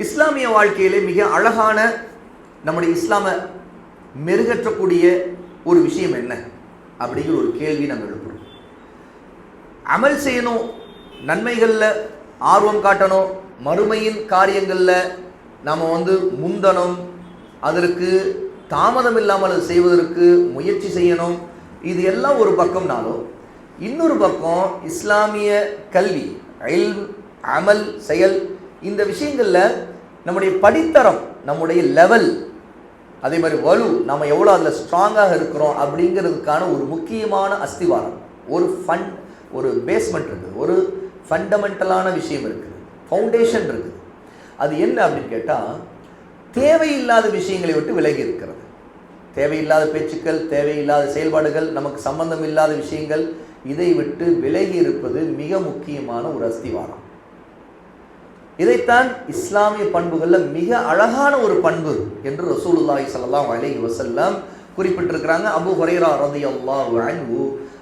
இஸ்லாமிய வாழ்க்கையிலே மிக அழகான நம்முடைய இஸ்லாம மெருகற்றக்கூடிய ஒரு விஷயம் என்ன? அப்படிங்கிற ஒரு கேள்வி நம்ம எழுப்புறோம். அமல் செய்யணும் நன்மைகளில் ஆர்வம் காட்டணும் மறுமையின் காரியங்களில் நாம் வந்து முந்தணும் அதற்கு தாமதம் இல்லாமல் அதை செய்வதற்கு முயற்சி செய்யணும் இது எல்லாம் ஒரு பக்கம்னாலும் இன்னொரு பக்கம் இஸ்லாமிய கல்வி அமல் செயல் இந்த விஷயங்களில் நம்முடைய படித்தரம் நம்முடைய லெவல் அதே மாதிரி வலு நம்ம எவ்வளோ அதில் ஸ்ட்ராங்காக இருக்கிறோம் அப்படிங்கிறதுக்கான ஒரு முக்கியமான அஸ்திவாரம். ஒரு ஃபண்ட் ஒரு பேஸ்மெண்ட் இருக்குது. ஒரு ஃபண்டமெண்டலான விஷயம் இருக்குது. ஃபவுண்டேஷன் இருக்குது. அது என்ன அப்படின்னு கேட்டால் தேவையில்லாத விஷயங்களை விட்டு விலகி இருக்கிறது. தேவையில்லாத பேச்சுக்கள் தேவையில்லாத செயல்பாடுகள் நமக்கு சம்பந்தம் இல்லாத விஷயங்கள் இதை விட்டு விலகி இருப்பது மிக முக்கியமான ஒரு அஸ்திவாரம். இதைத்தான் இஸ்லாமிய பண்புகளில் மிக அழகான ஒரு பண்பு என்று ரசூலுல்லாஹி சல்லாம் அலை வசல்லாம் குறிப்பிட்டிருக்கிறாங்க. அபு ஹுரைரா ரலியல்லாஹு அன்ஹு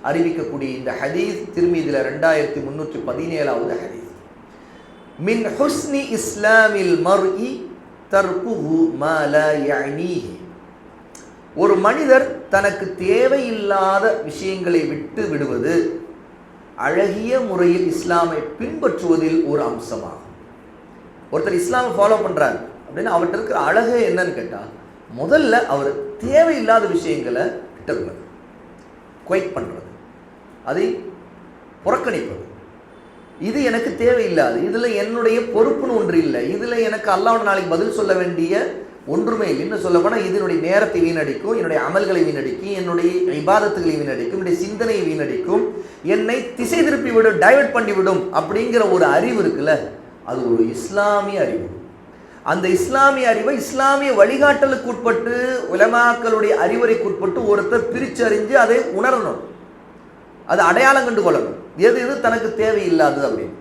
அறிவிக்கக்கூடிய இந்த ஹதீஸ் இதில் ரெண்டாயிரத்தி முந்நூற்றி பதினேழாவது ஹதீஸ். மின் ஹுஸ்னி இஸ்லாமில் மர்இ தர்குஹு மா லா யஅனீஹி. ஒரு மனிதர் தனக்கு தேவையில்லாத விஷயங்களை விட்டு விடுவது அழகிய முறையில் இஸ்லாமை பின்பற்றுவதில் ஒரு அம்சமாகும். ஒருத்தர் இஸ்லாமை ஃபாலோ பண்ணுறாரு அப்படின்னு அவர்கிட்ட இருக்கிற அழகு என்னன்னு கேட்டால் முதல்ல அவர் தேவையில்லாத விஷயங்களை விட்டுறது குவைட் பண்ணுறது அதை புறக்கணிப்பது. இது எனக்கு தேவையில்லாது இதில் என்னுடைய பொறுப்புன்னு ஒன்று இல்லை இதில் எனக்கு அல்லாவோட நாளைக்கு பதில் சொல்ல வேண்டிய ஒன்றுமே இல்லை. இன்னும் சொல்ல போனால் இதனுடைய நேரத்தை வீணடிக்கும் என்னுடைய அமல்களை வீணடிக்கும் என்னுடைய விவாதத்துகளை வீணடிக்கும் என்னுடைய சிந்தனையை வீணடிக்கும் என்னை திசை திருப்பி விடும் டைவர்ட் பண்ணிவிடும் அப்படிங்கிற ஒரு அறிவு இருக்குல்ல? அது ஒரு இஸ்லாமிய அறிவு. அந்த இஸ்லாமிய அறிவை இஸ்லாமிய வழிகாட்டலுக்கு உட்பட்டு உலமாக்களுடைய அறிவுரைக்கு உட்பட்டு ஒருத்தர் பிரிச்சறிஞ்சு அதை உணரணும். அது அடையாளம் கண்டு கொள்ளணும் எது எது தனக்கு தேவையில்லாதது அப்படின்னு.